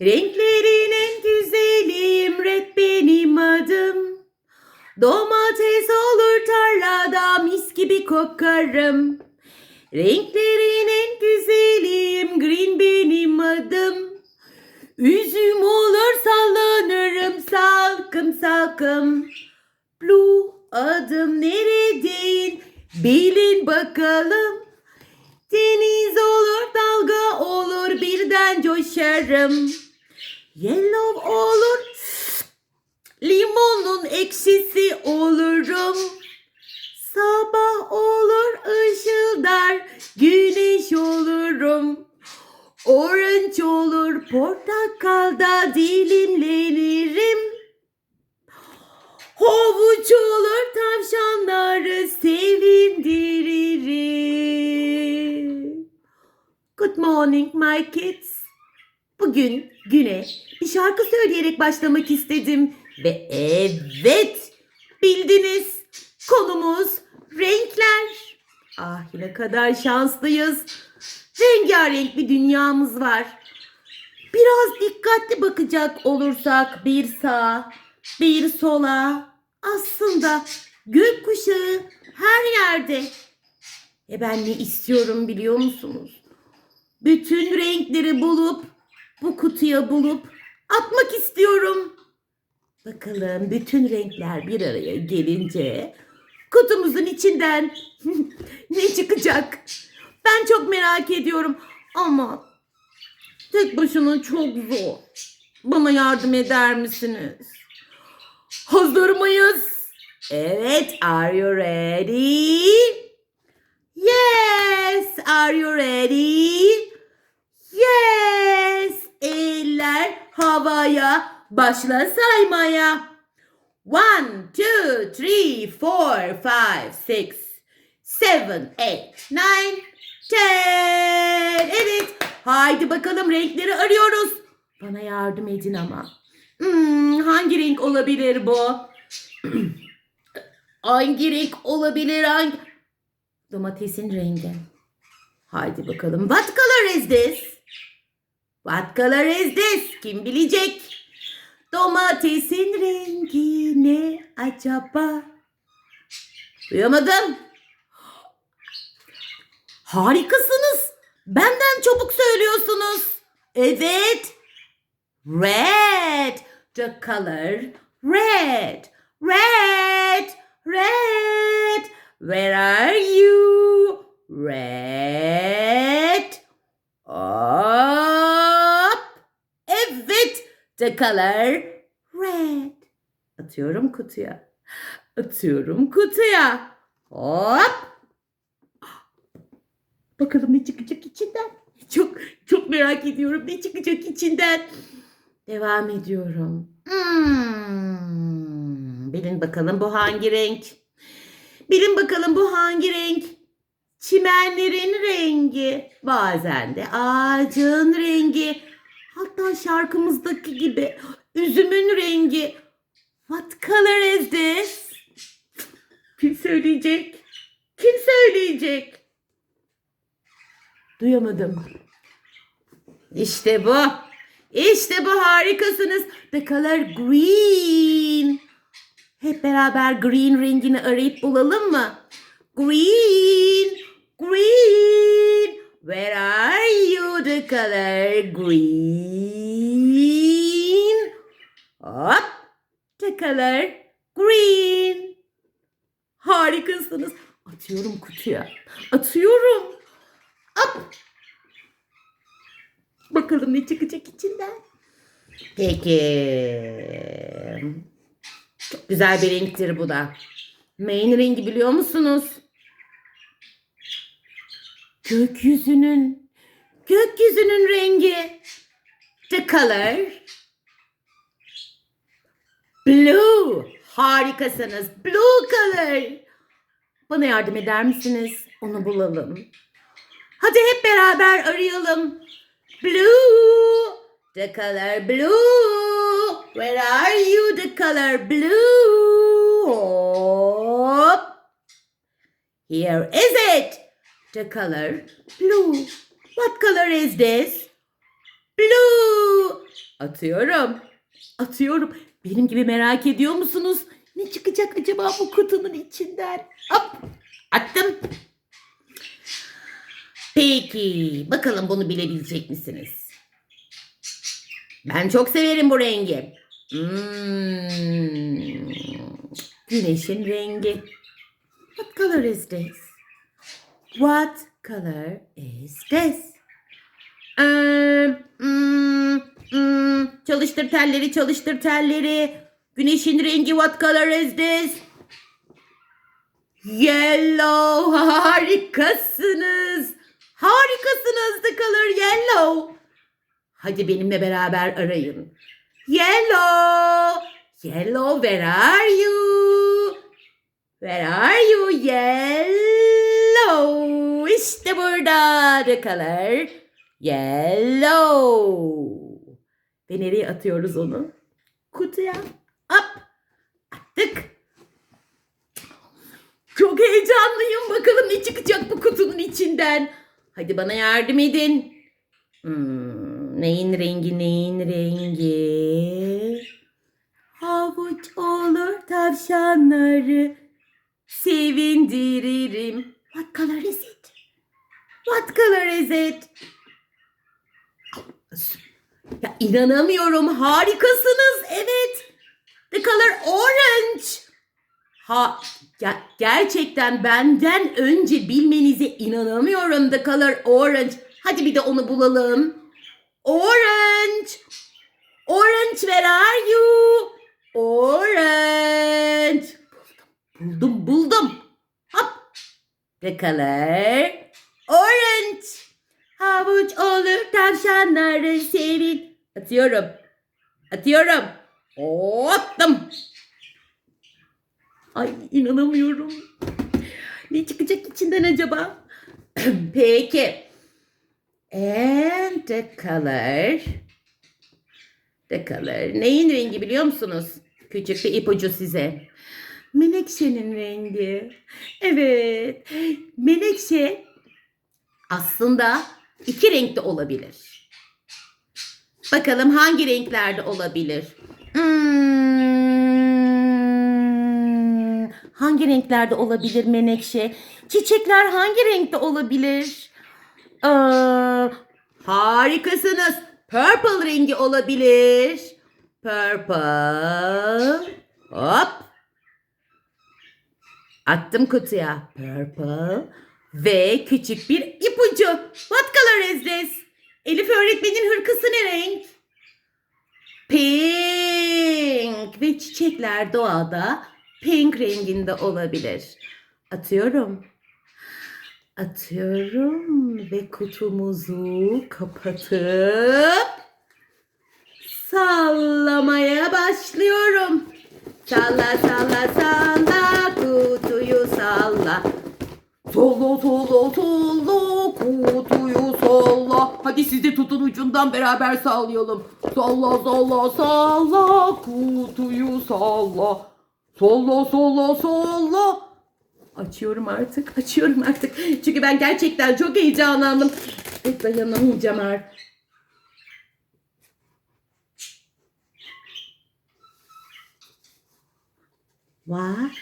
Renklerin en güzeliyim red benim adım. Domates olur tarlada mis gibi kokarım. Renklerin en güzeliyim green benim adım. Üzüm olur sallanırım salkım salkım. Blue adım neredeyim bilin bakalım. Deniz olur dalga olur birden coşarım. Yellow olur limonun ekşisi olurum. Sabah olur Bugün güne bir şarkı söyleyerek başlamak istedim. Ve evet bildiniz konumuz renkler. Ah ne kadar şanslıyız. Rengarenk bir dünyamız var. Biraz dikkatli bakacak olursak bir sağa, bir sola. Aslında gökkuşağı her yerde. E ben ne istiyorum biliyor musunuz? Bütün renkleri bulup bu kutuya bulup atmak istiyorum. Bakalım bütün renkler bir araya gelince kutumuzun içinden ne çıkacak? Ben çok merak ediyorum ama tek başına çok zor. Bana yardım eder misiniz? Hazır mıyız? Evet, are you ready? Yes, are you ready? Yes, eller havaya, başla saymaya. One, two, three, four, five, six, seven, eight, nine, ten. Evet, haydi bakalım renkleri arıyoruz. Bana yardım edin ama. Hmm, hangi renk olabilir bu? hangi renk olabilir? Hangi... Domatesin rengi. Haydi bakalım. What color is this? What color? Kim bilecek? Domatesin rengi ne acaba? Duyamadım. Harikasınız. Benden çabuk söylüyorsunuz. Evet. Red. The color red. Red. Red. Where are you? Red. Up. The color red. Atıyorum kutuya. Atıyorum kutuya. Hop. Bakalım ne çıkacak içinden. Çok çok merak ediyorum ne çıkacak içinden. Devam ediyorum. Hmm. Bilin bakalım bu hangi renk? Bilin bakalım bu hangi renk? Çimenlerin rengi. Bazen de ağacın rengi. Hatta şarkımızdaki gibi üzümün rengi. What color is this? Kim söyleyecek? Kim söyleyecek? Duyamadım. İşte bu. İşte bu harikasınız. The color green. Hep beraber green rengini arayıp bulalım mı? Green, green. Where are you the color green? Hop. The color green. Harikasınız. Atıyorum kutuya. Atıyorum. Hop. Bakalım ne çıkacak içinden. Peki. Çok güzel bir renktir bu da. Main rengi biliyor musunuz? Gökyüzünün, gökyüzünün rengi. The color. Blue. Harikasınız. Blue color. Bana yardım eder misiniz? Onu bulalım. Hadi hep beraber arayalım. Blue. The color blue. Where are you? The color blue. Hop. Here is it. The color blue. What color is this? Blue. Atıyorum. Atıyorum. Benim gibi merak ediyor musunuz? Ne çıkacak acaba bu kutunun içinden? Hop. Attım. Peki. Bakalım bunu bilebilecek misiniz? Ben çok severim bu rengi. Hmm. Güneşin rengi. What color is this? What color is this? Ee, hmm, hmm, çalıştır telleri, çalıştır telleri. Güneşin rengi what color is this? Yellow. Harikasınız. Harikasınız the color yellow. Hadi benimle beraber arayın. Yellow. Yellow where are you? Where are you yellow? İşte burada the color yellow. Ve nereye atıyoruz onu? Kutuya. Hop. Attık. Çok heyecanlıyım. Bakalım ne çıkacak bu kutunun içinden. Hadi bana yardım edin. Hmm, neyin rengi neyin rengi? Havuç olur tavşanları sevindiririm. What color is it? What color is it? Ya inanamıyorum. Harikasınız. Evet. The color orange. Ha ge- gerçekten benden önce bilmenize inanamıyorum. The color orange. Hadi bir de onu bulalım. Orange. Orange where are you? Orange. Buldum buldum. Hop. The color orange. Havuç olur tavşanları sevin. Atıyorum. Atıyorum. Attım. Ay inanamıyorum. Ne çıkacak içinden acaba? Peki. And the color. The color. Neyin rengi biliyor musunuz? Küçük bir ipucu size. Menekşenin rengi. Evet. Menekşe aslında iki renkte olabilir. Bakalım hangi renklerde olabilir? Hmm, hangi renklerde olabilir menekşe? Çiçekler hangi renkte olabilir? Aa, harikasınız. Purple rengi olabilir. Purple. Hop. Attım kutuya. Purple. Ve küçük bir ipucu. What color is this? Elif öğretmenin hırkası ne renk? Pink. Ve çiçekler doğada pink renginde olabilir. Atıyorum. Atıyorum ve kutumuzu kapatıp sallamaya başlıyorum. Salla salla Salla salla salla kutuyu salla. Hadi siz de tutun ucundan beraber sallayalım. Salla salla salla kutuyu salla. Salla salla salla. Açıyorum artık, açıyorum artık. Çünkü ben gerçekten çok heyecanlandım. Ve dayanamayacağım artık. What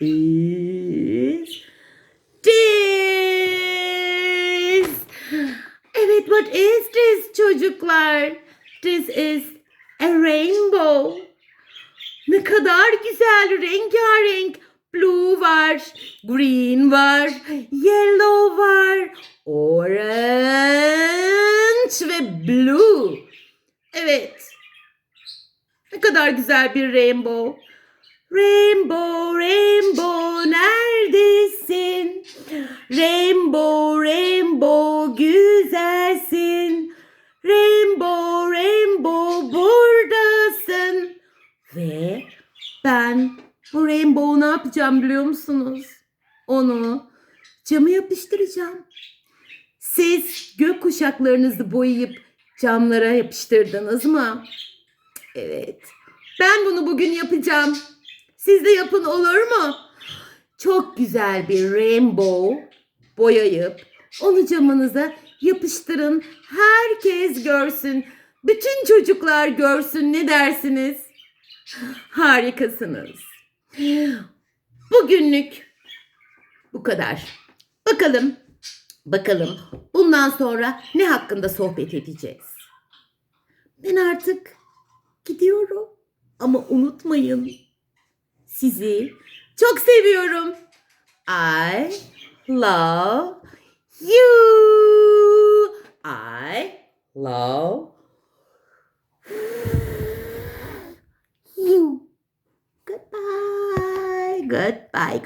is this? Evet, what is this çocuklar? This is a rainbow. Ne kadar güzel rengarenk. Blue var, green var, yellow var, orange ve blue. Evet. Ne kadar güzel bir rainbow. Rainbow, rainbow neredesin? Rainbow, rainbow güzelsin. Rainbow, rainbow buradasın. Ve ben bu rainbow ne yapacağım biliyor musunuz? Onu cama yapıştıracağım. Siz gök kuşaklarınızı boyayıp camlara yapıştırdınız mı? Evet. Ben bunu bugün yapacağım. Siz de yapın olur mu? Çok güzel bir rainbow boyayıp onu camınıza yapıştırın. Herkes görsün. Bütün çocuklar görsün ne dersiniz? Harikasınız. Bugünlük bu kadar. Bakalım, bakalım bundan sonra ne hakkında sohbet edeceğiz? Ben artık gidiyorum. Ama unutmayın. Sizi çok seviyorum. I love you. I love you. Goodbye. Goodbye.